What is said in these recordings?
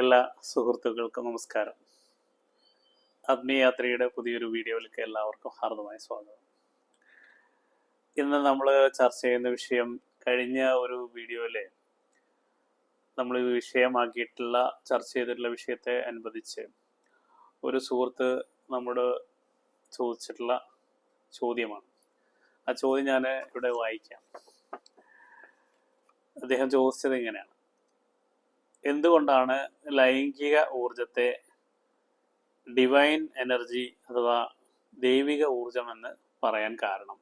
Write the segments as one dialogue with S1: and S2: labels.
S1: എല്ലാ സുഹൃത്തുക്കൾക്കും നമസ്കാരം. ആത്മീയാത്രയുടെ പുതിയൊരു വീഡിയോയിലേക്ക് എല്ലാവർക്കും ഹാർദമായ സ്വാഗതം. ഇന്ന് നമ്മൾ ചർച്ച ചെയ്യുന്ന വിഷയം കഴിഞ്ഞ ഒരു വീഡിയോയിലെ നമ്മൾ ഈ വിഷയമാക്കിയിട്ടുള്ള ചർച്ച ചെയ്തിട്ടുള്ള വിഷയത്തെ അനുബന്ധിച്ച് ഒരു സുഹൃത്ത് നമ്മോട് ചോദിച്ചിട്ടുള്ള ചോദ്യമാണ്. ആ ചോദ്യം ഞാൻ ഇവിടെ വായിക്കാം. അദ്ദേഹം ചോദിച്ചത് ഇങ്ങനെയാണ്. എന്തുകൊണ്ടാണ് ലൈംഗിക ഊർജത്തെ ഡിവൈൻ എനർജി അഥവാ ദൈവിക ഊർജം എന്ന് പറയാൻ കാരണം?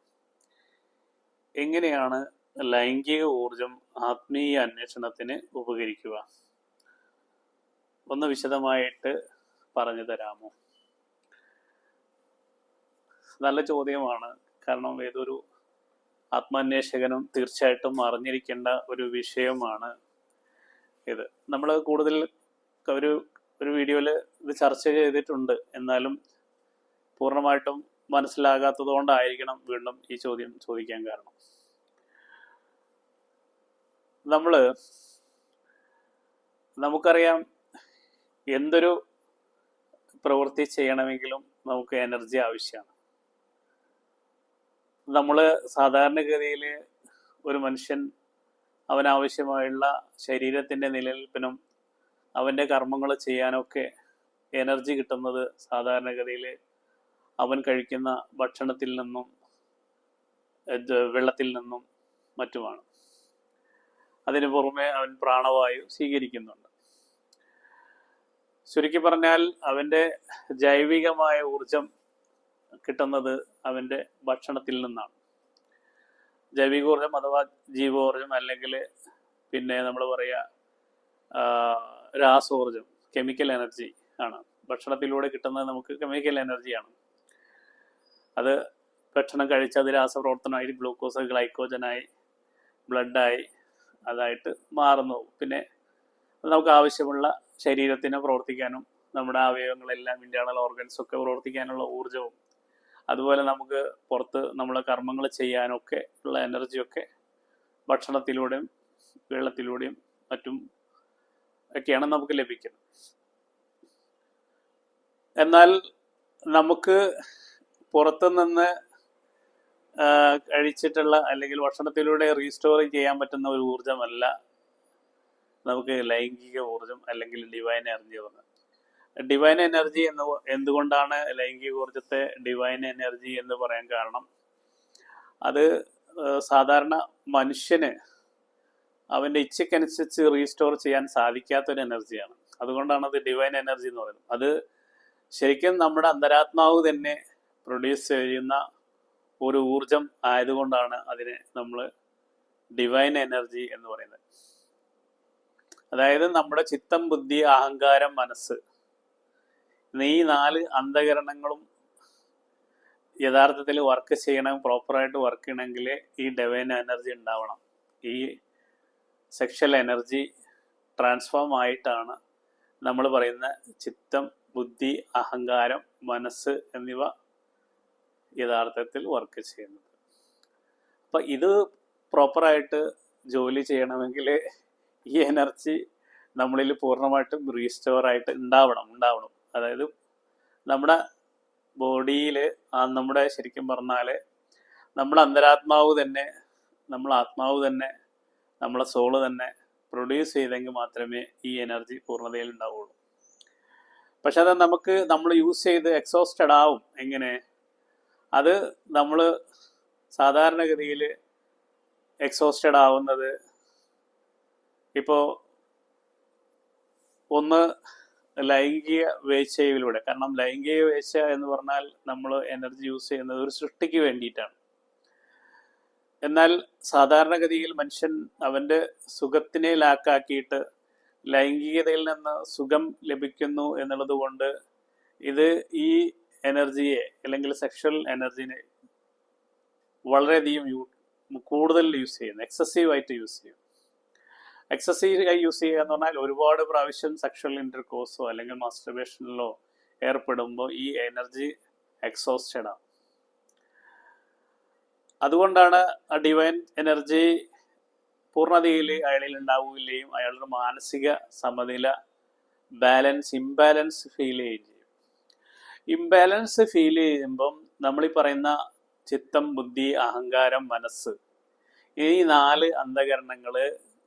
S1: എങ്ങനെയാണ് ലൈംഗിക ഊർജം ആത്മീയ അന്വേഷണത്തിന് ഉപകരിക്കുക? ഒന്ന് വിശദമായിട്ട് പറഞ്ഞു തരാമോ? നല്ല ചോദ്യമാണ്. കാരണം ഏതൊരു ആത്മാന്വേഷകനും തീർച്ചയായിട്ടും അറിഞ്ഞിരിക്കേണ്ട ഒരു വിഷയമാണ് ഇത് നമ്മൾ കൂടുതൽ ഒരു ഒരു വീഡിയോയിൽ ഇത് ചർച്ച ചെയ്തിട്ടുണ്ട്. എന്നാലും പൂർണമായിട്ടും മനസ്സിലാകാത്തത് കൊണ്ടായിരിക്കണം വീണ്ടും ഈ ചോദ്യം ചോദിക്കാൻ കാരണം. നമ്മൾ നമുക്കറിയാം എന്തൊരു പ്രവൃത്തി ചെയ്യണമെങ്കിലും നമുക്ക് എനർജി ആവശ്യമാണ്. നമ്മൾ സാധാരണഗതിയിൽ ഒരു മനുഷ്യൻ അവനാവശ്യമായുള്ള ശരീരത്തിന്റെ നിലനിൽപ്പിനും അവന്റെ കർമ്മങ്ങൾ ചെയ്യാനൊക്കെ എനർജി കിട്ടുന്നത് സാധാരണഗതിയിൽ അവൻ കഴിക്കുന്ന ഭക്ഷണത്തിൽ നിന്നും വെള്ളത്തിൽ നിന്നും മറ്റുമാണ്. അതിനു പുറമെ അവൻ പ്രാണവായു സ്വീകരിക്കുന്നുണ്ട്. ചുരുക്കി പറഞ്ഞാൽ അവന്റെ ജൈവികമായ ഊർജം കിട്ടുന്നത് അവന്റെ ഭക്ഷണത്തിൽ നിന്നാണ്. ജൈവികോർജം അഥവാ ജീവോർജം അല്ലെങ്കിൽ പിന്നെ നമ്മൾ പറയുക രാസോർജം കെമിക്കൽ എനർജി ആണ്. ഭക്ഷണത്തിലൂടെ കിട്ടുന്നത് നമുക്ക് കെമിക്കൽ എനർജിയാണ് അത് ഭക്ഷണം കഴിച്ച് അത് രാസപ്രവർത്തനമായി ഗ്ലൂക്കോസ് ഗ്ലൈക്കോജനായി ബ്ലഡായി അതായിട്ട് മാറുന്നു. പിന്നെ നമുക്ക് ആവശ്യമുള്ള ശരീരത്തിനെ പ്രവർത്തിക്കാനും നമ്മുടെ അവയവങ്ങളെല്ലാം ഇന്റേണൽ ഓർഗൻസ് ഒക്കെ പ്രവർത്തിക്കാനുള്ള ഊർജവും അതുപോലെ നമുക്ക് പുറത്ത് നമ്മളെ കർമ്മങ്ങൾ ചെയ്യാനൊക്കെ ഉള്ള എനർജിയൊക്കെ ഭക്ഷണത്തിലൂടെയും വെള്ളത്തിലൂടെയും മറ്റും ഒക്കെയാണ് നമുക്ക് ലഭിക്കുന്നത്. എന്നാൽ നമുക്ക് പുറത്തു നിന്ന് കഴിച്ചിട്ടുള്ള അല്ലെങ്കിൽ ഭക്ഷണത്തിലൂടെ റീസ്റ്റോർ ചെയ്യാൻ പറ്റുന്ന ഒരു ഊർജമല്ല നമുക്ക് ലൈംഗിക ഊർജം അല്ലെങ്കിൽ ഡിവൈൻ എനർജി വന്നത് ഡിവൈൻ എനർജി എന്ന് എന്തുകൊണ്ടാണ് ലൈംഗിക ഊർജത്തെ ഡിവൈൻ എനർജി എന്ന് പറയാൻ കാരണം? അത് സാധാരണ മനുഷ്യന് അവന്റെ ഇച്ഛയ്ക്കനുസരിച്ച് റീസ്റ്റോർ ചെയ്യാൻ സാധിക്കാത്തൊരു എനർജിയാണ് അതുകൊണ്ടാണ് അത് ഡിവൈൻ എനർജി എന്ന് പറയുന്നത്. അത് ശരിക്കും നമ്മുടെ അന്തരാത്മാവ് തന്നെ പ്രൊഡ്യൂസ് ചെയ്യുന്ന ഒരു ഊർജം ആയതുകൊണ്ടാണ് അതിനെ നമ്മൾ ഡിവൈൻ എനർജി എന്ന് പറയുന്നത്. അതായത് നമ്മുടെ ചിത്തം ബുദ്ധി അഹങ്കാരം മനസ്സ് ഈ നാല് അന്ധകരണങ്ങളും യഥാർത്ഥത്തിൽ വർക്ക് ചെയ്യണം പ്രോപ്പറായിട്ട് വർക്ക് ചെയ്യണമെങ്കിൽ ഈ ഡെവൈൻ എനർജി ഉണ്ടാവണം. ഈ സെക്ഷൽ എനർജി ട്രാൻസ്ഫോം ആയിട്ടാണ് നമ്മൾ പറയുന്ന ചിത്തം ബുദ്ധി അഹങ്കാരം മനസ്സ് എന്നിവ യഥാർത്ഥത്തിൽ വർക്ക് ചെയ്യുന്നത്. അപ്പം ഇത് പ്രോപ്പറായിട്ട് ജോലി ചെയ്യണമെങ്കിൽ ഈ എനർജി നമ്മളിൽ പൂർണമായിട്ടും റീസ്റ്റോർ ആയിട്ട് ഉണ്ടാവണം ഉണ്ടാവണം. അതായത് നമ്മുടെ ബോഡിയിൽ നമ്മുടെ ശരിക്കും പറഞ്ഞാൽ നമ്മുടെ അന്തരാത്മാവ് തന്നെ നമ്മൾ ആത്മാവ് തന്നെ നമ്മളെ സോൾ തന്നെ പ്രൊഡ്യൂസ് ചെയ്തെങ്കിൽ മാത്രമേ ഈ എനർജി പൂർണതയിൽ ഉണ്ടാവുള്ളൂ. പക്ഷെ അത് നമുക്ക് നമ്മൾ യൂസ് ചെയ്ത് എക്സോസ്റ്റഡ് ആവും എങ്ങനെ? അത് നമ്മൾ സാധാരണഗതിയിൽ എക്സോസ്റ്റഡ് ആവുന്നത് ഇപ്പോൾ ഒന്ന് ലൈംഗിക വേഴ്ചയിലൂടെ കാരണം ലൈംഗിക വേഴ്ച എന്ന് പറഞ്ഞാൽ നമ്മൾ എനർജി യൂസ് ചെയ്യുന്നത് ഒരു സൃഷ്ടിക്ക് വേണ്ടിയിട്ടാണ്. എന്നാൽ സാധാരണഗതിയിൽ മനുഷ്യൻ അവന്റെ സുഖത്തിനെ ലാക്കാക്കിയിട്ട് ലൈംഗികതയിൽ നിന്ന് സുഖം ലഭിക്കുന്നു എന്നുള്ളത് കൊണ്ട് ഇത് ഈ എനർജിയെ അല്ലെങ്കിൽ സെക്ഷൽ എനർജിനെ വളരെയധികം കൂടുതൽ യൂസ് ചെയ്യുന്നു എക്സസീവായിട്ട് യൂസ് ചെയ്യും എക്സസീവ് യൂസ് ചെയ്യുക എന്ന് പറഞ്ഞാൽ ഒരുപാട് പ്രാവശ്യം സെക്ഷൽ ഇന്റർകോഴ്സോ അല്ലെങ്കിൽ മാസ്റ്റർബേഷനിലോ ഏർപ്പെടുമ്പോൾ ഈ എനർജി എക്സോസ്റ്റഡ് ആണ്. അതുകൊണ്ടാണ് ആ ഡിവൈൻ എനർജി പൂർണതയിൽ അയാളിൽ ഉണ്ടാവുകയും അയാളുടെ മാനസിക സമനില ബാലൻസ് ഇംബാലൻസ് ഫീൽ ചെയ്യുകയും ചെയ്യും. ഇംബാലൻസ് ഫീൽ ചെയ്യുമ്പം നമ്മൾ ഈ പറയുന്ന ചിത്തം ബുദ്ധി അഹങ്കാരം മനസ്സ് ഈ നാല് അന്ധകരണങ്ങൾ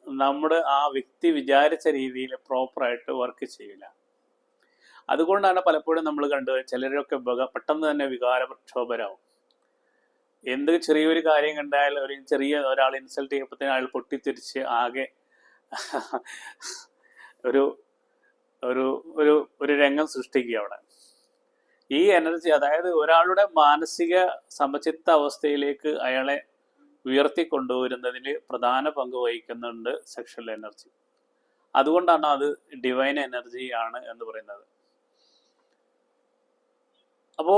S1: നമ്മുടെ ആ വ്യക്തി വിചാരിച്ച രീതിയിൽ പ്രോപ്പറായിട്ട് വർക്ക് ചെയ്യില്ല. അതുകൊണ്ടാണ് പലപ്പോഴും നമ്മൾ കണ്ടത് ചിലരൊക്കെ പെട്ടെന്ന് തന്നെ വികാര പ്രക്ഷോഭരാവും എന്ത് ചെറിയൊരു കാര്യം കണ്ടാൽ ഒരു ചെറിയ ഒരാൾ ഇൻസൾട്ട് ചെയ്യപ്പോഴത്തേന് അയാൾ പൊട്ടിത്തിരിച്ച് ആകെ ഒരു ഒരു ഒരു ഒരു രംഗം സൃഷ്ടിക്കുക അവിടെ. ഈ എനർജി അതായത് ഒരാളുടെ മാനസിക സമചിത്ത അവസ്ഥയിലേക്ക് അയാളെ ഉയർത്തിക്കൊണ്ടുവരുന്നതിൽ പ്രധാന പങ്ക് വഹിക്കുന്നുണ്ട് സെക്ഷൽ എനർജി അതുകൊണ്ടാണ് അത് ഡിവൈൻ എനർജി ആണ് എന്ന് പറയുന്നത്. അപ്പോ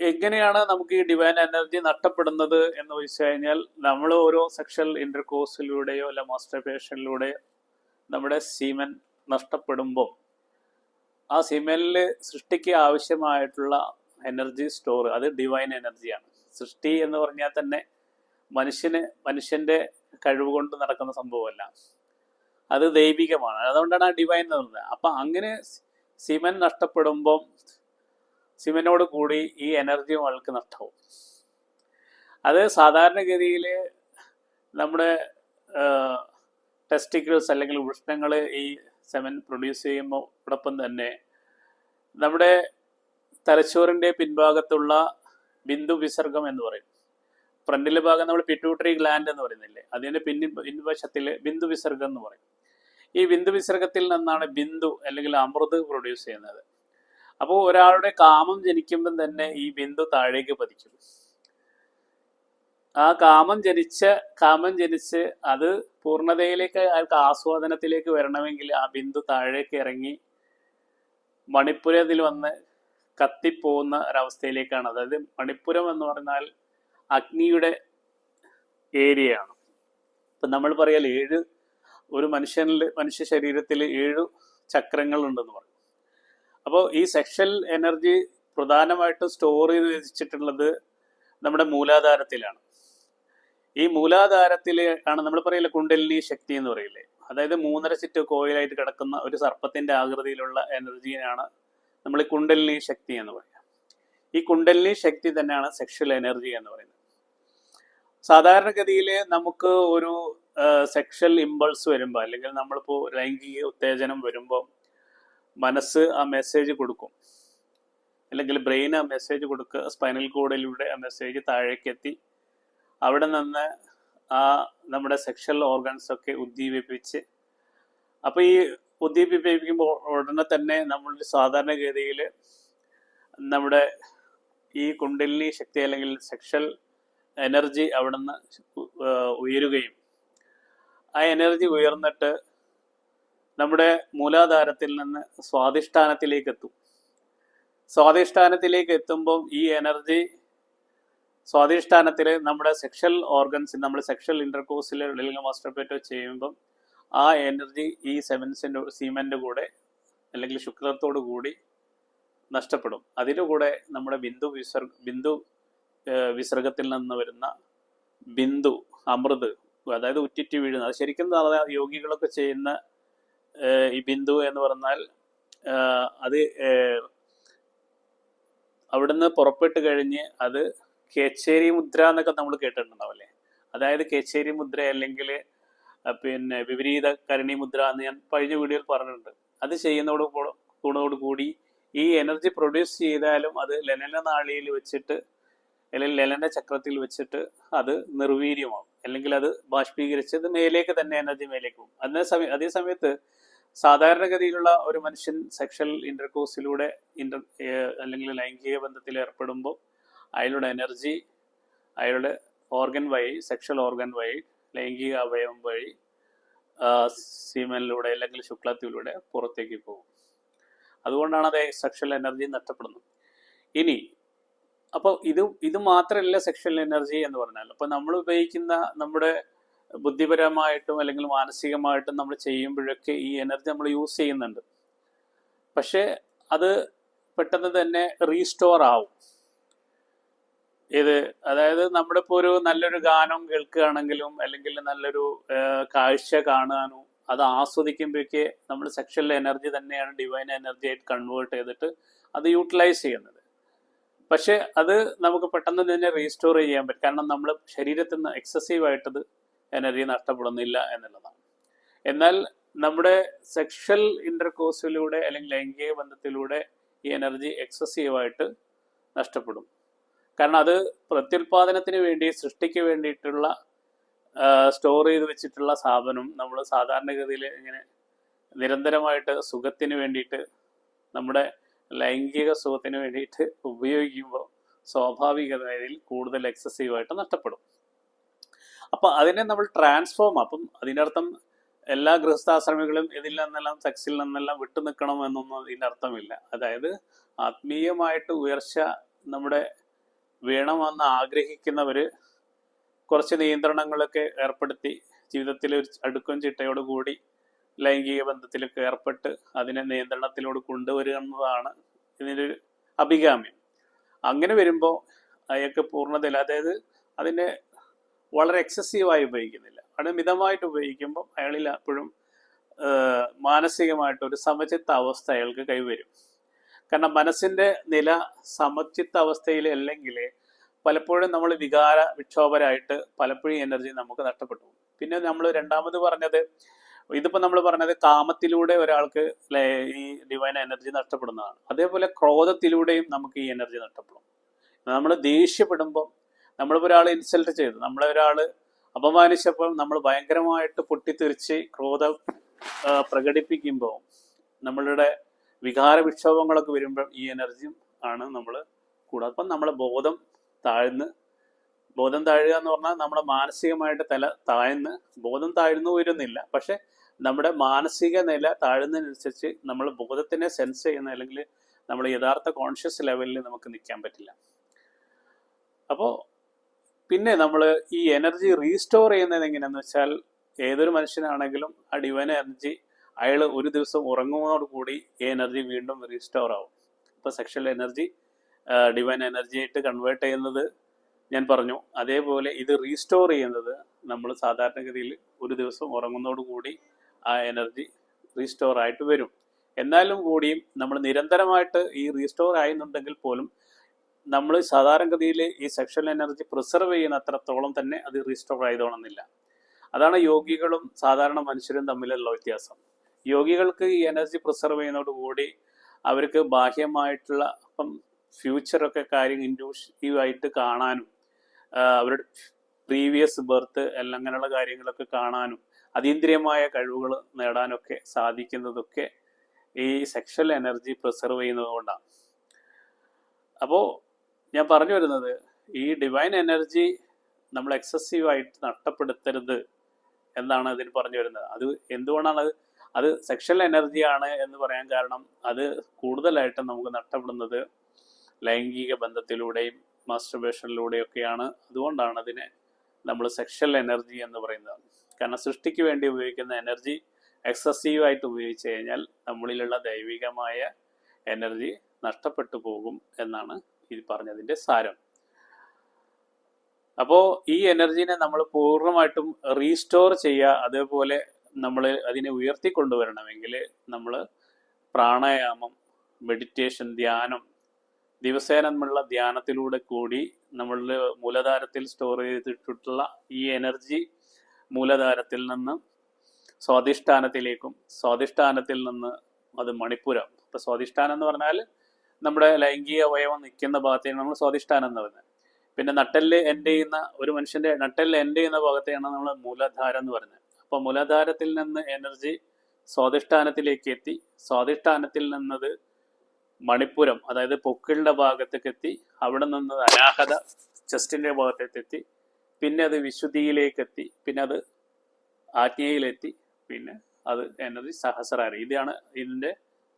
S1: എങ്ങനെയാണ് നമുക്ക് ഈ ഡിവൈൻ എനർജി നഷ്ടപ്പെടുന്നത് എന്ന് ചോദിച്ചു കഴിഞ്ഞാൽ നമ്മൾ ഓരോ സെക്ഷൽ ഇന്റർകോഴ്സിലൂടെയോ അല്ല മാസ്റ്റർബേഷനിലൂടെയോ നമ്മുടെ സീമൻ നഷ്ടപ്പെടുമ്പോൾ ആ സീമനിൽ സൃഷ്ടിക്ക് ആവശ്യമായിട്ടുള്ള എനർജി സ്റ്റോർ അത് ഡിവൈൻ എനർജിയാണ് സൃഷ്ടി എന്ന് പറഞ്ഞാൽ തന്നെ മനുഷ്യന് മനുഷ്യന്റെ കഴിവ് കൊണ്ട് നടക്കുന്ന സംഭവമല്ല. അത് ദൈവികമാണ്. അതുകൊണ്ടാണ് ആ ഡിവൈൻ എന്ന് പറയുന്നത് അപ്പം അങ്ങനെ സിമൻ നഷ്ടപ്പെടുമ്പം സിമനോട് കൂടി ഈ എനർജിയും ആൾക്ക് നഷ്ടവും. അത് സാധാരണഗതിയിൽ നമ്മുടെ ടെസ്റ്റിക്കിൾസ് അല്ലെങ്കിൽ ഉഷ്ണങ്ങൾ ഈ സെമൻ പ്രൊഡ്യൂസ് ചെയ്യുമ്പോഴൊപ്പം തന്നെ നമ്മുടെ തലച്ചോറിന്റെ പിൻഭാഗത്തുള്ള ബിന്ദു വിസർഗം എന്ന് പറയും. ഫ്രണ്ടിലെ ഭാഗം നമ്മൾ പിറ്റ്യൂട്ടറി ഗ്ലാൻഡ് എന്ന് പറയുന്നില്ലേ? അതിന്റെ പിന്നി പിൻവശത്തിൽ ബിന്ദു വിസർഗം എന്ന് പറയും. ഈ ബിന്ദു വിസർഗത്തിൽ നിന്നാണ് ബിന്ദു അല്ലെങ്കിൽ അമൃത് പ്രൊഡ്യൂസ് ചെയ്യുന്നത്. അപ്പോൾ ഒരാളുടെ കാമം ജനിക്കുമ്പം തന്നെ ഈ ബിന്ദു താഴേക്ക് പതിക്കും. ആ കാമം ജനിച്ച കാമം ജനിച്ച് അത് പൂർണതയിലേക്ക് അയാൾക്ക് ആസ്വാദനത്തിലേക്ക് വരണമെങ്കിൽ ആ ബിന്ദു താഴേക്ക് ഇറങ്ങി മണിപ്പുരത്തിൽ വന്ന് കത്തിപ്പോകുന്ന ഒരവസ്ഥയിലേക്കാണ്. അതായത് മണിപ്പുരം എന്ന് പറഞ്ഞാൽ അഗ്നിയുടെ ഏരിയയാണ്. ഇപ്പം നമ്മൾ പറയാൽ ഏഴ് ഒരു മനുഷ്യനിൽ മനുഷ്യ ശരീരത്തിൽ ഏഴ് ചക്രങ്ങളുണ്ടെന്ന് പറയും. അപ്പോൾ ഈ സെക്ഷൽ എനർജി പ്രധാനമായിട്ടും സ്റ്റോർ ചെയ്ത് വെച്ചിട്ടുള്ളത് നമ്മുടെ മൂലാധാരത്തിലാണ്. ഈ മൂലാധാരത്തിൽ ആണ് നമ്മൾ പറയില്ല കുണ്ടലിനി ശക്തി എന്ന് പറയില്ലേ? അതായത് മൂന്നര ചുറ്റ് കോയിലായിട്ട് കിടക്കുന്ന ഒരു സർപ്പത്തിന്റെ ആകൃതിയിലുള്ള എനർജിയാണ് നമ്മൾ കുണ്ടലിനി ശക്തി എന്ന് പറയുക ഈ കുണ്ടലിനി ശക്തി തന്നെയാണ് സെക്ഷൽ എനർജി എന്ന് പറയുന്നത്. സാധാരണഗതിയിൽ നമുക്ക് ഒരു സെക്ഷൽ ഇമ്പൾസ് വരുമ്പോൾ അല്ലെങ്കിൽ നമ്മളിപ്പോൾ ലൈംഗിക ഉത്തേജനം വരുമ്പോൾ മനസ്സ് ആ മെസ്സേജ് കൊടുക്കും. അല്ലെങ്കിൽ ബ്രെയിൻ ആ മെസ്സേജ് കൊടുക്കുക സ്പൈനൽ കോഡിലൂടെ ആ മെസ്സേജ് താഴേക്കെത്തി അവിടെ നിന്ന് ആ നമ്മുടെ സെക്ഷൽ ഓർഗൻസ് ഒക്കെ ഉദ്ദീപിപ്പിച്ച് അപ്പോൾ ഈ ഉദ്ദീപിപ്പിക്കുമ്പോൾ ഉടനെ തന്നെ നമ്മൾ സാധാരണഗതിയിൽ നമ്മുടെ ഈ കുണ്ടലിനി ശക്തി അല്ലെങ്കിൽ സെക്ഷൽ എനർജി അവിടുന്ന് ഉയരുകയും. ആ എനർജി ഉയർന്നിട്ട് നമ്മുടെ മൂലാധാരത്തിൽ നിന്ന് സ്വാധിഷ്ഠാനത്തിലേക്ക് എത്തും സ്വാധിഷ്ഠാനത്തിലേക്ക് എത്തുമ്പം ഈ എനർജി സ്വാധിഷ്ഠാനത്തിൽ നമ്മുടെ സെക്ഷൽ ഓർഗൻസ് നമ്മൾ സെക്ഷൽ ഇന്റർകോഴ്സിൽ അല്ലെങ്കിൽ മാസ്റ്റർപേറ്റോ ചെയ്യുമ്പം ആ എനർജി ഈ സെമൻസിന്റെ സീമന്റെ കൂടെ അല്ലെങ്കിൽ ശുക്രത്തോടു കൂടി നഷ്ടപ്പെടും. അതിന്റെ കൂടെ നമ്മുടെ ബിന്ദു വിസർഗ ബിന്ദു വിസർഗത്തിൽ നിന്ന് വരുന്ന ബിന്ദു അമൃത് അതായത് ഉറ്റിറ്റ് വീഴുന്ന അത് ശരിക്കും യോഗികളൊക്കെ ചെയ്യുന്ന ഈ ബിന്ദു എന്ന് പറഞ്ഞാൽ അത് അവിടുന്ന് പുറപ്പെട്ട് കഴിഞ്ഞ് അത് കേച്ചേരി മുദ്ര എന്നൊക്കെ നമ്മൾ കേട്ടിട്ടുണ്ടാവില്ലേ? അതായത് കേച്ചേരി മുദ്ര അല്ലെങ്കിൽ പിന്നെ വിപരീത കരണി മുദ്ര എന്ന് ഞാൻ കഴിഞ്ഞ വീഡിയോയിൽ പറഞ്ഞിട്ടുണ്ട്. അത് ചെയ്യുന്നതോട് കൂടെ- കൂടോട് കൂടി ഈ എനർജി പ്രൊഡ്യൂസ് ചെയ്താലും അത് ലനന നാളിയിൽ വെച്ചിട്ട് അല്ലെങ്കിൽ ലലന ചക്രത്തിൽ വെച്ചിട്ട് അത് നിർവീര്യമാകും അല്ലെങ്കിൽ അത് ബാഷ്പീകരിച്ച് അത് മേലേക്ക് തന്നെ എനർജി മേലേക്ക് പോകും. അതേ സമയം അതേ സമയത്ത് സാധാരണഗതിയിലുള്ള ഒരു മനുഷ്യൻ സെക്ഷൽ ഇന്റർകോഴ്സിലൂടെ ഇന്റർ അല്ലെങ്കിൽ ലൈംഗിക ബന്ധത്തിൽ ഏർപ്പെടുമ്പോൾ അയാളുടെ എനർജി അയാളുടെ ഓർഗൻ വഴി സെക്ഷൽ ഓർഗൻ വഴി ലൈംഗിക അവയവം വഴി സീമനിലൂടെ അല്ലെങ്കിൽ ശുക്ലത്തിലൂടെ പുറത്തേക്ക് പോകും. അതുകൊണ്ടാണ് അത് സെക്ഷൽ എനർജി നഷ്ടപ്പെടുന്നത്. ഇനി അപ്പോൾ ഇത് ഇത് മാത്രമല്ല സെക്ഷൽ എനർജി എന്ന് പറഞ്ഞാൽ അപ്പോൾ നമ്മൾ ഉപയോഗിക്കുന്ന നമ്മുടെ ബുദ്ധിപരമായിട്ടും അല്ലെങ്കിൽ മാനസികമായിട്ടും നമ്മൾ ചെയ്യുമ്പോഴൊക്കെ ഈ എനർജി നമ്മൾ യൂസ് ചെയ്യുന്നുണ്ട്. പക്ഷേ അത് പെട്ടെന്ന് തന്നെ റീസ്റ്റോർ ആവും. ഇത് അതായത് നമ്മുടെ ഇപ്പോൾ ഒരു നല്ലൊരു ഗാനം കേൾക്കുകയാണെങ്കിലും അല്ലെങ്കിൽ നല്ലൊരു കാഴ്ച കാണാനോ അത് ആസ്വദിക്കുമ്പോഴേക്ക് നമ്മൾ സെക്ഷൽ എനർജി തന്നെയാണ് ഡിവൈൻ എനർജി ആയിട്ട് കൺവേർട്ട് ചെയ്തിട്ട് അത് യൂട്ടിലൈസ് ചെയ്യുന്നത്. പക്ഷെ അത് നമുക്ക് പെട്ടെന്ന് തന്നെ റീസ്റ്റോർ ചെയ്യാൻ പറ്റും. കാരണം നമ്മൾ ശരീരത്തിൽ നിന്ന് എക്സസീവ് ആയിട്ടത് എനർജി നഷ്ടപ്പെടുന്നില്ല എന്നുള്ളതാണ്. എന്നാൽ നമ്മുടെ സെക്ഷൽ ഇന്റർകോഴ്സിലൂടെ അല്ലെങ്കിൽ ലൈംഗിക ബന്ധത്തിലൂടെ ഈ എനർജി എക്സസീവ് ആയിട്ട് നഷ്ടപ്പെടും. കാരണം അത് പ്രത്യുൽപാദനത്തിന് വേണ്ടി സൃഷ്ടിക്ക് വേണ്ടിയിട്ടുള്ള സ്റ്റോർ ചെയ്ത് വെച്ചിട്ടുള്ള സാധനം നമ്മൾ സാധാരണഗതിയിൽ ഇങ്ങനെ നിരന്തരമായിട്ട് സുഖത്തിന് വേണ്ടിയിട്ട് നമ്മുടെ ലൈംഗിക സുഖത്തിന് വേണ്ടിയിട്ട് ഉപയോഗിക്കുമ്പോൾ സ്വാഭാവികതയിൽ കൂടുതൽ എക്സസീവ് ആയിട്ട് നഷ്ടപ്പെടും. അപ്പം അതിനെ നമ്മൾ ട്രാൻസ്ഫോം അപ്പം അതിനർത്ഥം എല്ലാ ഗൃഹസ്ഥാശ്രമികളും ഇതിൽ നിന്നെല്ലാം സെക്സിൽ നിന്നെല്ലാം വിട്ടു നിൽക്കണം എന്നൊന്നും ഇതിന്റെ അർത്ഥമില്ല അതായത് ആത്മീയമായിട്ട് ഉയർച്ച നമ്മുടെ വേണമെന്ന് ആഗ്രഹിക്കുന്നവർ കുറച്ച് നിയന്ത്രണങ്ങളൊക്കെ ഏർപ്പെടുത്തി ജീവിതത്തിൽ ഒരു അടുക്കും ചിട്ടയോട് കൂടി ലൈംഗിക ബന്ധത്തിലൊക്കെ ഏർപ്പെട്ട് അതിനെ നിയന്ത്രണത്തിലൂടെ കൊണ്ടുവരിക എന്നതാണ് ഇതിന്റെ ഒരു അഭികാമ്യം. അങ്ങനെ വരുമ്പോൾ അയാൾക്ക് പൂർണതയിൽ അതായത് അതിനെ വളരെ എക്സസീവായി ഉപയോഗിക്കുന്നില്ല. അവിടെ മിതമായിട്ട് ഉപയോഗിക്കുമ്പോൾ അയാളിൽ അപ്പോഴും മാനസികമായിട്ട് ഒരു സമചിത്ത അവസ്ഥ അയാൾക്ക് കൈവരും. കാരണം മനസ്സിന്റെ നില സമചിത്ത അവസ്ഥയിൽ അല്ലെങ്കിൽ പലപ്പോഴും നമ്മൾ വികാര വിക്ഷോഭരായിട്ട് പലപ്പോഴും എനർജി നമുക്ക് നഷ്ടപ്പെട്ടു പിന്നെ നമ്മൾ രണ്ടാമത് പറഞ്ഞത് ഇതിപ്പോ നമ്മൾ പറഞ്ഞത് കാമത്തിലൂടെ ഒരാൾക്ക് ഈ ഡിവൈൻ എനർജി നഷ്ടപ്പെടുന്നതാണ്. അതേപോലെ ക്രോധത്തിലൂടെയും നമുക്ക് ഈ എനർജി നഷ്ടപ്പെടും. നമ്മൾ ദേഷ്യപ്പെടുമ്പോൾ നമ്മളിപ്പോൾ ഒരാൾ ഇൻസൾട്ട് ചെയ്തു. നമ്മളെ ഒരാൾ അപമാനിച്ചപ്പോൾ നമ്മൾ ഭയങ്കരമായിട്ട് പൊട്ടിത്തെറിച്ച് ക്രോധം പ്രകടിപ്പിക്കുമ്പോൾ നമ്മളുടെ വികാര വിക്ഷോഭങ്ങളൊക്കെ വരുമ്പോൾ ഈ എനർജിയും ആണ് നമ്മൾ കൂടാതെ അപ്പം നമ്മളെ ബോധം താഴ്ന്ന് ബോധം താഴുക എന്ന് പറഞ്ഞാൽ നമ്മളെ മാനസികമായിട്ട് തല താഴ്ന്ന് ബോധം താഴ്ന്നു വരുന്നില്ല. പക്ഷെ നമ്മുടെ മാനസിക നില താഴുന്നതിനനുസരിച്ച് നമ്മൾ ബോധത്തിനെ സെൻസ് ചെയ്യുന്ന അല്ലെങ്കിൽ നമ്മൾ യഥാർത്ഥ കോൺഷ്യസ് ലെവലിൽ നമുക്ക് നിൽക്കാൻ പറ്റില്ല. അപ്പോൾ പിന്നെ നമ്മൾ ഈ എനർജി റീസ്റ്റോർ ചെയ്യുന്നത് എങ്ങനെയാണെന്ന് വെച്ചാൽ ഏതൊരു മനുഷ്യനാണെങ്കിലും ആ ഡിവൈൻ എനർജി അയാൾ ഒരു ദിവസം ഉറങ്ങുന്നതോടുകൂടി ഈ എനർജി വീണ്ടും റീസ്റ്റോർ ആവും. ഇപ്പോൾ സെക്ഷൽ എനർജി ഡിവൈൻ എനർജി ആയിട്ട് കൺവേർട്ട് ചെയ്യുന്നത് ഞാൻ പറഞ്ഞു. അതേപോലെ ഇത് റീസ്റ്റോർ ചെയ്യുന്നത് നമ്മൾ സാധാരണഗതിയിൽ ഒരു ദിവസം ഉറങ്ങുന്നതോടുകൂടി ആ എനർജി റീസ്റ്റോർ ആയിട്ട് വരും. എന്നാലും കൂടിയും നമ്മൾ നിരന്തരമായിട്ട് ഈ റീസ്റ്റോർ ആയിരുന്നുണ്ടെങ്കിൽ പോലും നമ്മൾ സാധാരണഗതിയിൽ ഈ സെക്ഷൽ എനർജി പ്രിസർവ് ചെയ്യുന്ന അത്രത്തോളം തന്നെ അത് റീസ്റ്റോർ ആയതോണമെന്നില്ല അതാണ് യോഗികളും സാധാരണ മനുഷ്യരും തമ്മിലുള്ള വ്യത്യാസം. യോഗികൾക്ക് ഈ എനർജി പ്രിസർവ് ചെയ്യുന്നതോടുകൂടി അവർക്ക് ബാഹ്യമായിട്ടുള്ള ഇപ്പം ഫ്യൂച്ചറൊക്കെ കാര്യം ഇൻഡ്യൂഷീവായിട്ട് കാണാനും അവരുടെ പ്രീവിയസ് ബർത്ത് എല്ലാം അങ്ങനെയുള്ള കാര്യങ്ങളൊക്കെ കാണാനും അതീന്ദ്രിയമായ കഴിവുകൾ നേടാനൊക്കെ സാധിക്കുന്നതൊക്കെ ഈ സെക്ഷൽ എനർജി പ്രിസർവ് ചെയ്യുന്നത് കൊണ്ടാണ്. അപ്പോൾ ഞാൻ പറഞ്ഞു വരുന്നത് ഈ ഡിവൈൻ എനർജി നമ്മൾ എക്സസീവായിട്ട് നഷ്ടപ്പെടുത്തരുത് എന്നാണ് ഇതിൽ പറഞ്ഞു വരുന്നത്. അത് എന്തുകൊണ്ടാണ് അത്? അത് സെക്ഷൽ എനർജിയാണ് എന്ന് പറയാൻ കാരണം അത് കൂടുതലായിട്ട് നമുക്ക് നഷ്ടപ്പെടുന്നത് ലൈംഗിക ബന്ധത്തിലൂടെയും മാസ്റ്റർബേഷനിലൂടെയൊക്കെയാണ് അതുകൊണ്ടാണ് അതിനെ നമ്മൾ സെക്ഷൽ എനർജി എന്ന് പറയുന്നത് കാരണം സൃഷ്ടിക്ക് വേണ്ടി ഉപയോഗിക്കുന്ന എനർജി എക്സസീവായിട്ട് ഉപയോഗിച്ച് കഴിഞ്ഞാൽ നമ്മളിലുള്ള ദൈവികമായ എനർജി നഷ്ടപ്പെട്ടു പോകും എന്നാണ് ഈ പറഞ്ഞതിന്റെ സാരം. അപ്പോൾ ഈ എനർജീനെ നമ്മൾ പൂർണമായിട്ടും റീസ്റ്റോർ ചെയ്യുക അതേപോലെ നമ്മൾ അതിനെ ഉയർത്തി കൊണ്ടുവരണമെങ്കിൽ നമ്മൾ പ്രാണായാമം മെഡിറ്റേഷൻ ധ്യാനം ദിവസേന നമ്മളുള്ള ധ്യാനത്തിലൂടെ കൂടി നമ്മളുടെ മൂലധാരത്തിൽ സ്റ്റോർ ചെയ്തിട്ടുള്ള ഈ എനർജി മൂലധാരത്തിൽ നിന്ന് സ്വാധിഷ്ഠാനത്തിലേക്കും സ്വാധിഷ്ഠാനത്തിൽ നിന്ന് അത് മണിപ്പുരം അപ്പൊ സ്വാധിഷ്ഠാനം എന്ന് പറഞ്ഞാൽ നമ്മുടെ ലൈംഗിക അവയവം നിൽക്കുന്ന ഭാഗത്തെയാണ് നമ്മൾ സ്വാധിഷ്ഠാനം എന്ന് പറയുന്നത്. പിന്നെ നട്ടെല്ല് എൻഡ് ചെയ്യുന്ന ഒരു മനുഷ്യന്റെ നട്ടെല്ല് എൻഡ് ചെയ്യുന്ന ഭാഗത്തെയാണ് നമ്മൾ മൂലധാരം എന്ന് പറയുന്നത്. അപ്പോൾ മൂലധാരത്തിൽ നിന്ന് എനർജി സ്വാധിഷ്ഠാനത്തിലേക്ക് എത്തി. സ്വാധിഷ്ഠാനത്തിൽ നിന്നത് മണിപ്പുരം അതായത് പൊക്കിളിന്റെ ഭാഗത്തേക്ക് എത്തി അവിടെ നിന്ന് അനാഹത ചെസ്റ്റിന്റെ ഭാഗത്തേക്കെത്തി പിന്നെ അത് വിശുദ്ധിയിലേക്ക് എത്തി പിന്നെ അത് ആജ്ഞയിലെത്തി പിന്നെ അത് എനർജി സഹസ്രാര ഇതാണ് ഇതിന്റെ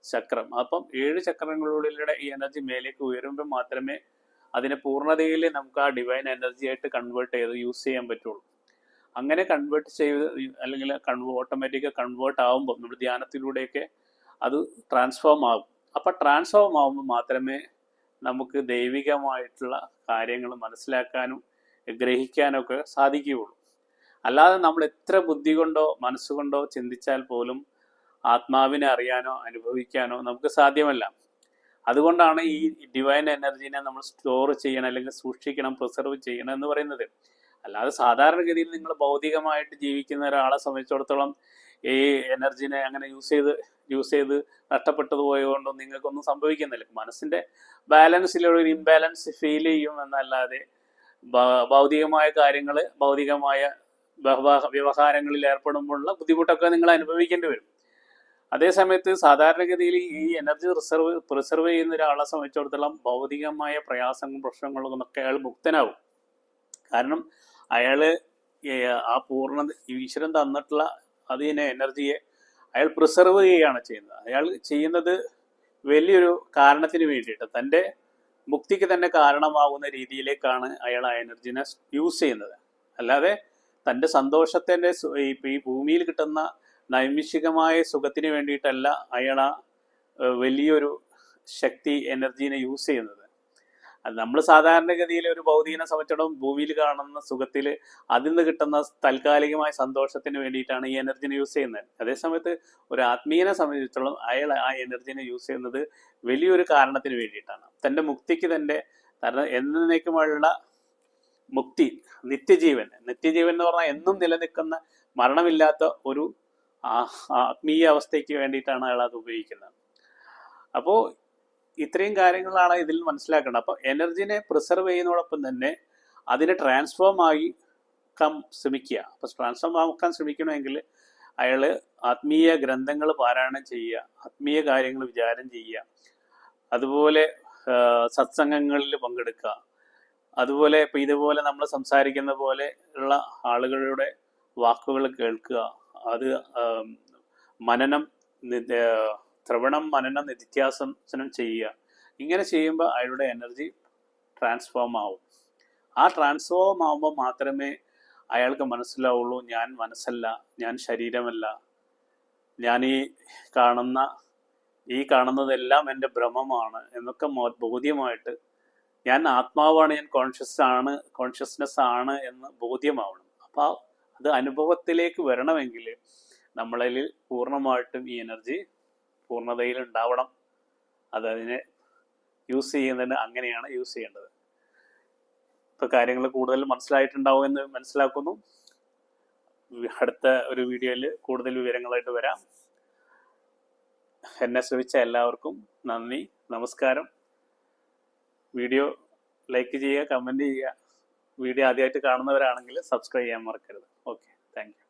S1: ചക്രം. അപ്പം ഏഴ് ചക്രങ്ങളിലൂടെ ഈ എനർജി മേലേക്ക് ഉയരുമ്പോൾ മാത്രമേ അതിനെ പൂർണതയിൽ നമുക്ക് ആ ഡിവൈൻ എനർജി ആയിട്ട് കൺവേർട്ട് ചെയ്ത് യൂസ് ചെയ്യാൻ പറ്റുള്ളൂ. അങ്ങനെ കൺവേർട്ട് ചെയ്ത് അല്ലെങ്കിൽ കൺവേ ഓട്ടോമാറ്റിക്കായി കൺവേർട്ട് ആകുമ്പോൾ നമ്മൾ ധ്യാനത്തിലൂടെയൊക്കെ അത് ട്രാൻസ്ഫോം ആകും. അപ്പം ട്രാൻസ്ഫോം ആവുമ്പോൾ മാത്രമേ നമുക്ക് ദൈവികമായിട്ടുള്ള കാര്യങ്ങൾ മനസ്സിലാക്കാനും ഗ്രഹിക്കാനൊക്കെ സാധിക്കുകയുള്ളൂ. അല്ലാതെ നമ്മൾ എത്ര ബുദ്ധി കൊണ്ടോ മനസ്സുകൊണ്ടോ ചിന്തിച്ചാൽ പോലും ആത്മാവിനെ അറിയാനോ അനുഭവിക്കാനോ നമുക്ക് സാധ്യമല്ല. അതുകൊണ്ടാണ് ഈ ഡിവൈൻ എനർജീനെ നമ്മൾ സ്റ്റോർ ചെയ്യണം അല്ലെങ്കിൽ സൂക്ഷിക്കണം പ്രിസർവ് ചെയ്യണം എന്ന് പറയുന്നത്. അല്ലാതെ സാധാരണഗതിയിൽ നിങ്ങൾ ഭൗതികമായിട്ട് ജീവിക്കുന്ന ഒരാളെ സംബന്ധിച്ചിടത്തോളം ഈ എനർജിനെ അങ്ങനെ യൂസ് ചെയ്ത് യൂസ് ചെയ്ത് നഷ്ടപ്പെട്ടത് പോയതുകൊണ്ടും നിങ്ങൾക്കൊന്നും സംഭവിക്കുന്നില്ല. മനസ്സിന്റെ ബാലൻസിലുള്ള ഒരു ഇംബാലൻസ് ഫീൽ ചെയ്യും എന്നല്ലാതെ ഭൗതികമായ കാര്യങ്ങൾ ഭൗതികമായ വ്യവഹാ- വ്യവഹാരങ്ങളിൽ ഏർപ്പെടുമ്പോഴുള്ള ബുദ്ധിമുട്ടൊക്കെ നിങ്ങൾ അനുഭവിക്കേണ്ടി വരും. അതേസമയത്ത് സാധാരണഗതിയിൽ ഈ എനർജി റിസർവ് പ്രിസർവ് ചെയ്യുന്ന ഒരാളെ സംബന്ധിച്ചിടത്തോളം ഭൗതികമായ പ്രയാസങ്ങളും പ്രശ്നങ്ങളും ഒക്കെ അയാൾ മുക്തനാവും കാരണം അയാൾ ആ പൂർണ ഈശ്വരൻ തന്നിട്ടുള്ള അതിനെ എനർജിയെ അയാൾ പ്രിസർവ് ചെയ്യുകയാണ് ചെയ്യുന്നത്. അയാൾ ചെയ്യുന്നത് വലിയൊരു കാരണത്തിന് വേണ്ടിയിട്ട്. തന്റെ മുക്തിക്ക് തന്നെ കാരണമാകുന്ന രീതിയിലേക്കാണ് അയാൾ ആ എനർജിനെ യൂസ് ചെയ്യുന്നത്. അല്ലാതെ തന്റെ സന്തോഷത്തിന്റെ ഈ ഭൂമിയിൽ കിട്ടുന്ന നൈമിഷികമായ സുഖത്തിന് വേണ്ടിയിട്ടല്ല അയാൾ ആ വലിയൊരു ശക്തി എനർജീനെ യൂസ് ചെയ്യുന്നത്. അത് നമ്മൾ സാധാരണഗതിയിൽ ഒരു ഭൗതികനെ സംബന്ധിച്ചിടത്തോളം ഭൂമിയിൽ കാണുന്ന സുഖത്തിൽ അതിൽ നിന്ന് കിട്ടുന്ന താൽക്കാലികമായ സന്തോഷത്തിന് വേണ്ടിയിട്ടാണ് ഈ എനർജിനെ യൂസ് ചെയ്യുന്നത്. അതേസമയത്ത് ഒരു ആത്മീയനെ സംബന്ധിച്ചിടത്തോളം അയാൾ ആ എനർജിനെ യൂസ് ചെയ്യുന്നത് വലിയൊരു കാരണത്തിന് വേണ്ടിയിട്ടാണ്. തന്റെ മുക്തിക്ക് തന്റെ കാരണം എന്നേക്കുമുള്ള മുക്തി നിത്യജീവൻ നിത്യജീവൻ എന്ന് പറഞ്ഞാൽ എന്നും നിലനിൽക്കുന്ന മരണമില്ലാത്ത ഒരു ആത്മീയ അവസ്ഥയ്ക്ക് വേണ്ടിയിട്ടാണ് അയാൾ അത് ഉപയോഗിക്കുന്നത്. അപ്പോൾ ഇത്രയും കാര്യങ്ങളാണ് ഇതിൽ മനസ്സിലാക്കേണ്ടത്. അപ്പോൾ എനർജിനെ പ്രിസർവ് ചെയ്യുന്നതോടൊപ്പം തന്നെ അതിനെ ട്രാൻസ്ഫോം ആയി ക്കാൻ ശ്രമിക്കുക. അപ്പോൾ ട്രാൻസ്ഫോം ആക്കാൻ ശ്രമിക്കണമെങ്കിൽ അയാൾ ആത്മീയ ഗ്രന്ഥങ്ങൾ പാരായണം ചെയ്യുക ആത്മീയ കാര്യങ്ങൾ വിചാരം ചെയ്യുക അതുപോലെ സത്സംഗങ്ങളിൽ പങ്കെടുക്കുക. അതുപോലെ ഇപ്പം ഇതുപോലെ നമ്മൾ സംസാരിക്കുന്ന പോലെ ഉള്ള ആളുകളുടെ വാക്കുകൾ കേൾക്കുക. അത് മനനം ശ്രവണം മനനം നിത്യാസനം ചെയ്യുക. ഇങ്ങനെ ചെയ്യുമ്പോൾ അയാളുടെ എനർജി ട്രാൻസ്ഫോം ആവും. ആ ട്രാൻസ്ഫോം ആവുമ്പോൾ മാത്രമേ അയാൾക്ക് മനസ്സിലാവുള്ളൂ ഞാൻ മനസ്സല്ല ഞാൻ ശരീരമല്ല. ഞാൻ ഈ കാണുന്ന ഈ കാണുന്നതെല്ലാം എന്റെ ഭ്രമമാണ് എന്നൊക്കെ ബോധ്യമായിട്ട് ഞാൻ ആത്മാവാണ് ഞാൻ കോൺഷ്യസ് ആണ് കോൺഷ്യസ്നെസ് ആണ് എന്ന് ബോധ്യമാവണം. അപ്പോൾ അത് അനുഭവത്തിലേക്ക് വരണമെങ്കിൽ നമ്മളിൽ പൂർണമായിട്ടും ഈ എനർജി പൂർണതയിൽ ഉണ്ടാവണം അത് അതിനെ യൂസ് ചെയ്യുന്നതിന് അങ്ങനെയാണ് യൂസ് ചെയ്യേണ്ടത്. ഇപ്പൊ കാര്യങ്ങൾ കൂടുതൽ മനസ്സിലായിട്ടുണ്ടാവും എന്ന് മനസ്സിലാക്കുന്നു. അടുത്ത ഒരു വീഡിയോയിൽ കൂടുതൽ വിവരങ്ങളായിട്ട് വരാം. എന്നെ ശ്രമിച്ച എല്ലാവർക്കും നന്ദി നമസ്കാരം. വീഡിയോ ലൈക്ക് ചെയ്യുക കമന്റ് ചെയ്യുക. വീഡിയോ ആദ്യമായിട്ട് കാണുന്നവരാണെങ്കിൽ സബ്സ്ക്രൈബ് ചെയ്യാൻ മറക്കരുത്. Okay thank